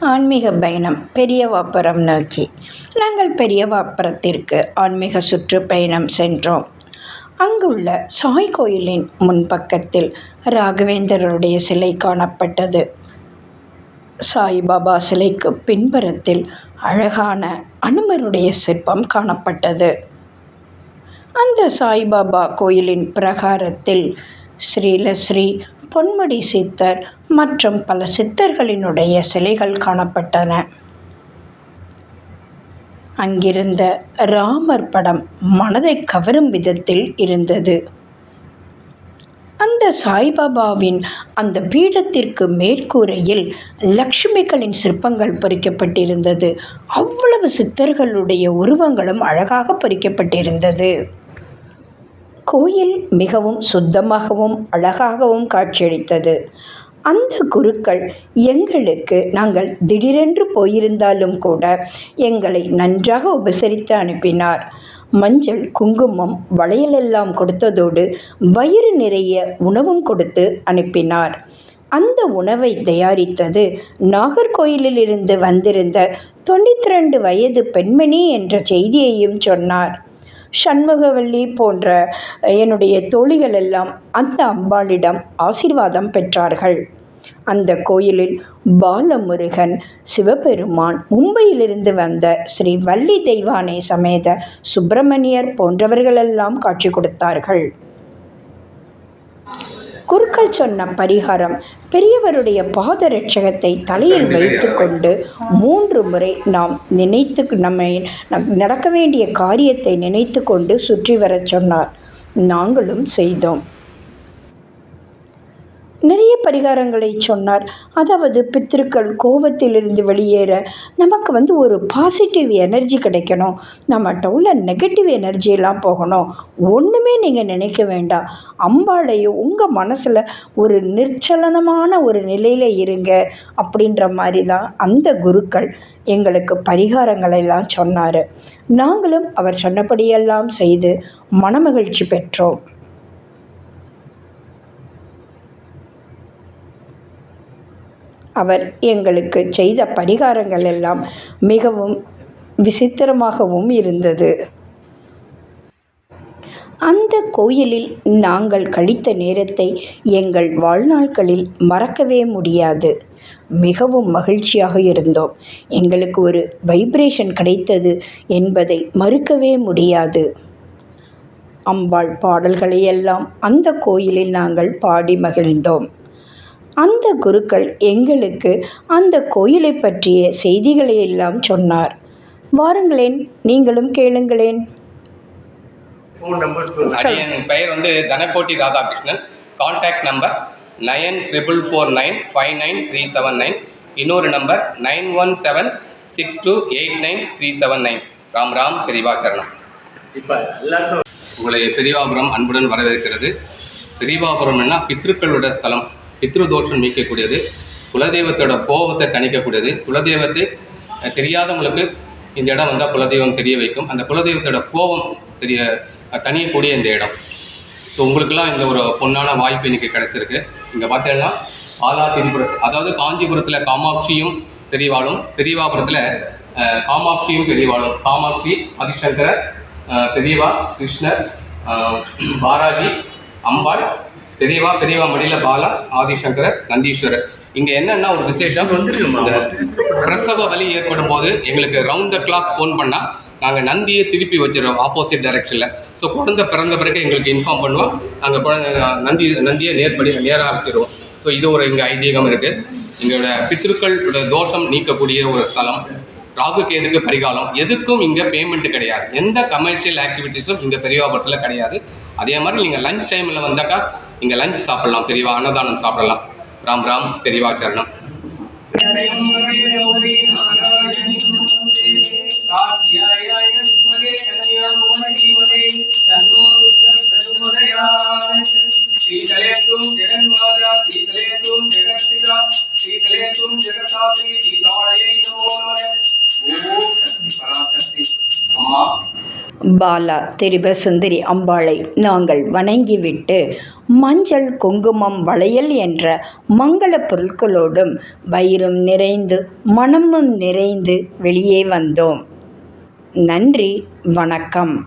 ஆன்மீக பயணம் பெரியவாப்புரம் நோக்கி. நாங்கள் பெரியவாப்புரத்திற்கு ஆன்மீக சுற்றுப்பயணம் சென்றோம். அங்குள்ள சாய் கோயிலின் முன்பக்கத்தில் ராகவேந்தருடைய சிலை காணப்பட்டது. சாய்பாபா சிலைக்கு பின்புறத்தில் அழகான அனுமருடைய சிற்பம் காணப்பட்டது. அந்த சாய்பாபா கோயிலின் பிரகாரத்தில் ஸ்ரீலஸ்ரீ பொன்முடி சித்தர் மற்றும் பல சித்தர்களினுடைய சிலைகள் காணப்பட்டன. அங்கிருந்த ராமர் படம் மனதை கவரும் விதத்தில் இருந்தது. அந்த சாய்பாபாவின் அந்த பீடத்திற்கு மேற்கூரையில் லக்ஷ்மிகளின் சிற்பங்கள் பொறிக்கப்பட்டிருந்தது. அவ்வளவு சித்தர்களுடைய உருவங்களும் அழகாக பொறிக்கப்பட்டிருந்தது. கோயில் மிகவும் சுத்தமாகவும் அழகாகவும் காட்சியளித்தது. அந்த குருக்கள் எங்களுக்கு நாங்கள் திடீரென்று போயிருந்தாலும் கூட எங்களை நன்றாக உபசரித்து அனுப்பினார். மஞ்சள் குங்குமம் வளையலெல்லாம் கொடுத்ததோடு வயிறு நிறைய உணவும் கொடுத்து அனுப்பினார். அந்த உணவை தயாரித்தது நாகர்கோயிலிலிருந்து வந்திருந்த தொண்ணூற்றி ரெண்டு வயது பெண்மணி என்ற செய்தியையும் சொன்னார். சண்முகவல்லி போன்ற என்னுடைய தோழிகள் எல்லாம் அந்த அம்பாளிடம் ஆசீர்வாதம் பெற்றார்கள். அந்த கோயிலில் பாலமுருகன் சிவபெருமான் மும்பையிலிருந்து வந்த ஸ்ரீ வள்ளி தெய்வானை சமேத சுப்பிரமணியர் போன்றவர்களெல்லாம் காட்சி கொடுத்தார்கள். குருக்கள் சொன்ன பரிகாரம் பெரியவருடைய பாதரட்சகத்தை தலையில் வைத்துக்கொண்டு மூன்று முறை நாம் நினைத்து நம்மை நம் நடக்க வேண்டிய காரியத்தை நினைத்து கொண்டு சுற்றி வரச் சொன்னார். நாங்களும் செய்தோம். பரிகாரங்களை சொன்னார். அதாவது பித்திருக்கள் கோபத்திலிருந்து வெளியேற நமக்கு வந்து ஒரு பாசிட்டிவ் எனர்ஜி கிடைக்கணும். நம்மகிட்ட உள்ள நெகட்டிவ் எனர்ஜியெல்லாம் போகணும். ஒன்றுமே நீங்கள் நினைக்க வேண்டாம். அம்பாளையும் உங்கள் மனசில் ஒரு நிர்ச்சலனமான ஒரு நிலையில் இருங்க அப்படின்ற மாதிரி தான் அந்த குருக்கள் எங்களுக்கு பரிகாரங்களெல்லாம் சொன்னார். நாங்களும் அவர் சொன்னபடியெல்லாம் செய்து மனமகிழ்ச்சி பெற்றோம். அவர் எங்களுக்கு செய்த பரிகாரங்கள் எல்லாம் மிகவும் விசித்திரமாகவும் இருந்தது. அந்த கோயிலில் நாங்கள் கழித்த நேரத்தை எங்கள் வாழ்நாட்களில் மறக்கவே முடியாது. மிகவும் மகிழ்ச்சியாக இருந்தோம். எங்களுக்கு ஒரு வைப்ரேஷன் கிடைத்தது என்பதை மறுக்கவே முடியாது. அம்பாள் பாடல்களையெல்லாம் அந்த கோயிலில் நாங்கள் பாடி மகிழ்ந்தோம். அந்த குருக்கள் எங்களுக்கு அந்த கோயிலை பற்றிய செய்திகளை எல்லாம் சொன்னார். வாருங்களேன் நீங்களும் கேளுங்களேன். என் பெயர் வந்து Dhanakodi Radhakrishnan. Contact number nine triple four nine five nine three seven nine. இன்னொரு number nine one seven six two eight nine three seven nine. Ram Ram இப்போ எல்லாருக்கும் உங்களை பெரியவாபுரம் அன்புடன் வரவேற்கிறது. பெரியவாபுரம்னா பித்ருக்களோட ஸ்தலம். பித்ரு தோஷம் நீக்கக்கூடியது குலதெய்வத்தோட கோபத்தை தணிக்கக்கூடியது குலதெய்வத்தை தெரியாதவங்களுக்கு இந்த இடம் வந்தால் குலதெய்வம் தெரிய வைக்கும். அந்த குலதெய்வத்தோட கோபம் தெரிய தனியக்கூடிய இந்த இடம். ஸோ உங்களுக்கெல்லாம் இந்த ஒரு பொன்னான வாய்ப்பு இன்னைக்கு கிடச்சிருக்கு. இங்கே பார்த்தீங்கன்னா ஆலா திரிபுர அதாவது காஞ்சிபுரத்தில் காமாட்சியும் பெரியவாளும் பெரியவாபுரத்தில் காமாட்சியும் பெரியவாளும் காமாட்சி ஆதிசங்கரர் பெரியவா கிருஷ்ணர் பாராஜி அம்பாள் பெரியவா பெரியவா மடியில் பாலா ஆதிசங்கரர் நந்தீஸ்வரர். இங்கே என்னன்னா ஒரு விசேஷம். பிரசவ வலி ஏற்படும் போது எங்களுக்கு ரவுண்ட் த கிளாக் ஃபோன் பண்ணால் நாங்கள் நந்தியை திருப்பி வச்சிடுறோம் ஆப்போசிட் டைரக்ஷனில் ஸோ குழந்தை பிறந்த பிறகு எங்களுக்கு இன்ஃபார்ம் பண்ணுவோம் நாங்கள் குழந்தை நந்தி நந்தியை நேர்படி நேராக வச்சிருவோம் ஸோ இது ஒரு இங்கே ஐதீகம் இருக்குது எங்களோட பித்ருக்களோட தோஷம் நீக்கக்கூடிய ஒரு ஸ்தலம். ராகு கேதுக்கு பரிகாலம் எதுக்கும் இங்கே பேமெண்ட் கிடையாது. எந்த கமர்ஷியல் ஆக்டிவிட்டீஸும் இங்கே பெரியவாபட்டில் கிடையாது. அதே மாதிரி நீங்கள் லஞ்ச் டைமில் வந்தாக்கா நீங்கள் லஞ்ச் சாப்பிடலாம். பெரியவா அன்னதானம் சாப்பிடலாம். ராம் ராம் பெரியவா சரணம். காத்யாய வித்மகே கன்யா கோமகீமகே தன்னோ துர்கா பிரதுமதயா. பாலா திரிபசுந்தரி அம்பாளை நாங்கள் வணங்கிவிட்டு மஞ்சள் குங்குமம் வளையல் என்ற மங்கள பொருட்களோடும் வயிறும் நிறைந்து மனமும் நிறைந்து வெளியே வந்தோம். நன்றி வணக்கம்.